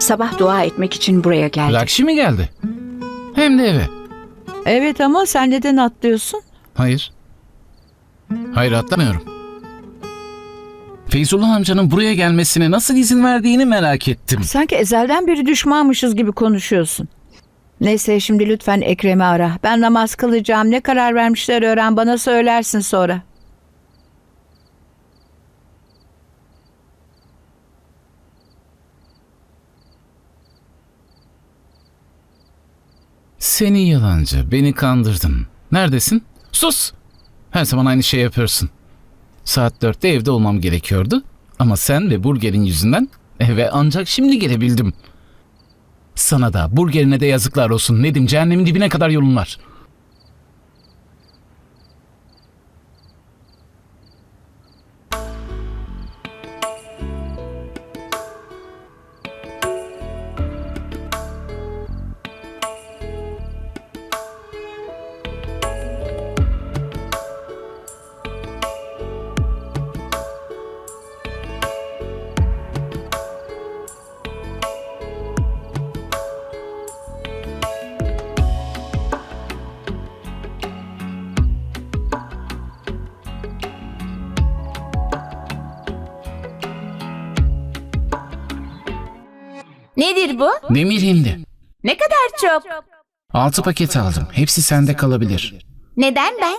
Sabah dua etmek için buraya geldi. Lakşi mi geldi? Hem de eve. Evet ama sen neden atlıyorsun? Hayır. Hayır atlamıyorum. Feyzullah amcanın buraya gelmesine nasıl izin verdiğini merak ettim. Sanki ezelden beri düşmanmışız gibi konuşuyorsun. Neyse şimdi lütfen Ekrem'i ara. Ben namaz kılacağım. Ne karar vermişler öğren bana söylersin sonra. Seni yalancı, beni kandırdın. Neredesin? Sus! Her zaman aynı şey yapıyorsun. Saat dörtte evde olmam gerekiyordu. Ama sen ve burgerin yüzünden eve ancak şimdi gelebildim. Sana da burgerine de yazıklar olsun. Nedim cehennemin dibine kadar yolun var. Nedir bu? Demir hindi. Ne kadar çok? Altı paket aldım. Hepsi sende kalabilir. Neden ben?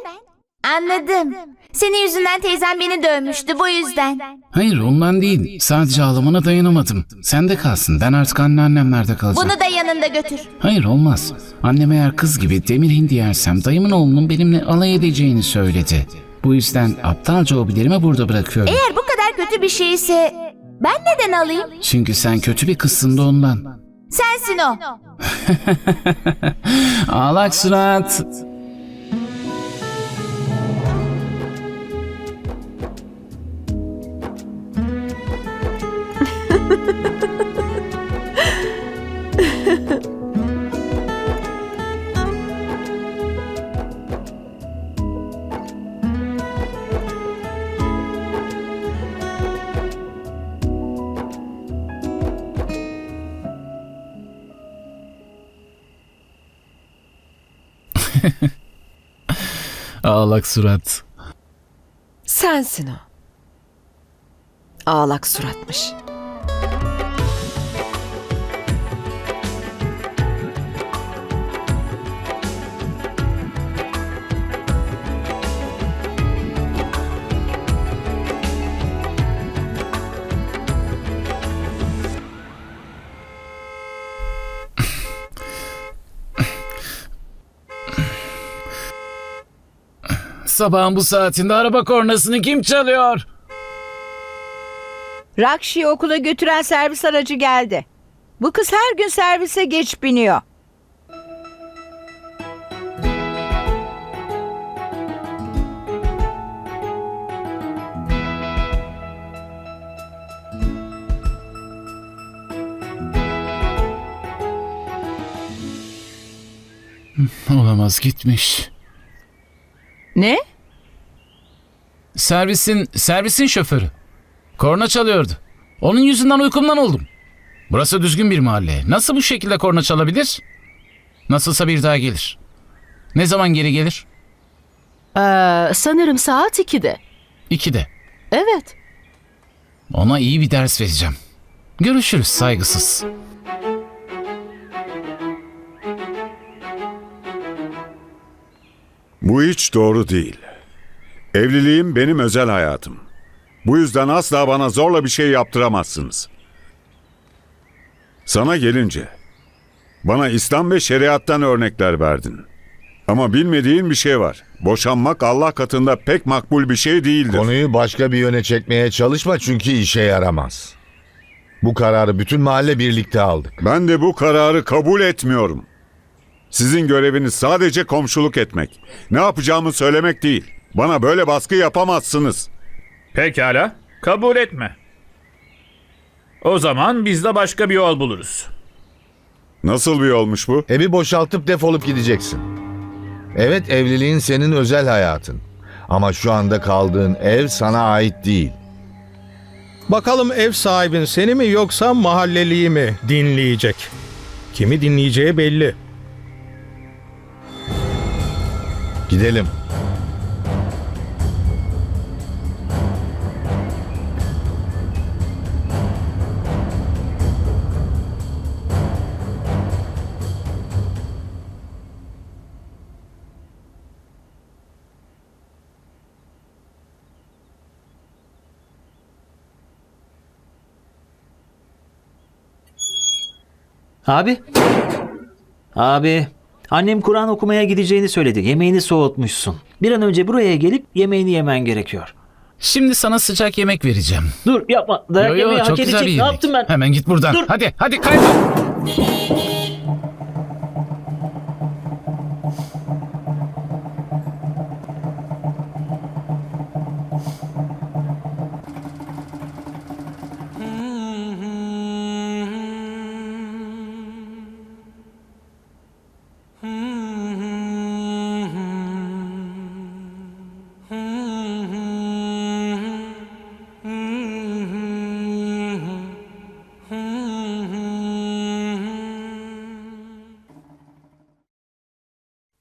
Anladım. Senin yüzünden teyzem beni dövmüştü bu yüzden. Hayır ondan değil. Sadece ağlamana dayanamadım. Sende kalsın. Ben artık anneannemlerde kalacağım. Bunu da yanında götür. Hayır olmaz. Annem eğer kız gibi demir hindi yersem dayımın oğlunun benimle alay edeceğini söyledi. Bu yüzden aptalca hobilerimi burada bırakıyorum. Eğer bu kadar kötü bir şeyse ben neden alayım? Çünkü sen kötü bir kızsın da ondan. Sensin o. Ağlak surat. Ağlak surat. Sensin o. Ağlak suratmış. Sabahın bu saatinde araba kornasını kim çalıyor? Rakşi'yi okula götüren servis aracı geldi. Bu kız her gün servise geç biniyor. Olamaz gitmiş. Ne? Servisin, servisin şoförü. Korna çalıyordu. Onun yüzünden uykumdan oldum. Burası düzgün bir mahalle. Nasıl bu şekilde korna çalabilir? Nasılsa bir daha gelir. Ne zaman geri gelir? Ee, sanırım saat 2'de. İkide. Evet. Ona iyi bir ders vereceğim. Görüşürüz saygısız. Bu hiç doğru değil. Evliliğim benim özel hayatım. Bu yüzden asla bana zorla bir şey yaptıramazsınız. Sana gelince, bana İslam ve şeriattan örnekler verdin. Ama bilmediğin bir şey var. Boşanmak Allah katında pek makbul bir şey değildir. Konuyu başka bir yöne çekmeye çalışma çünkü işe yaramaz. Bu kararı bütün mahalle birlikte aldık. Ben de bu kararı kabul etmiyorum. Sizin göreviniz sadece komşuluk etmek. Ne yapacağımı söylemek değil. Bana böyle baskı yapamazsınız. Pekala, kabul etme. O zaman biz de başka bir yol buluruz. Nasıl bir yolmuş bu? Evi boşaltıp defolup gideceksin. Evet evliliğin senin özel hayatın. Ama şu anda kaldığın ev sana ait değil. Bakalım ev sahibin seni mi yoksa mahalleliyi mi dinleyecek? Kimi dinleyeceği belli. Gidelim. Abi. Abi. Annem Kur'an okumaya gideceğini söyledi. Yemeğini soğutmuşsun. Bir an önce buraya gelip yemeğini yemen gerekiyor. Şimdi sana sıcak yemek vereceğim. Dur yapma. Dayak Yo yo yemeği hak çok güzel edecek. bir Ne yemek. yaptım ben? Hemen git buradan. Dur. Hadi hadi kaybol.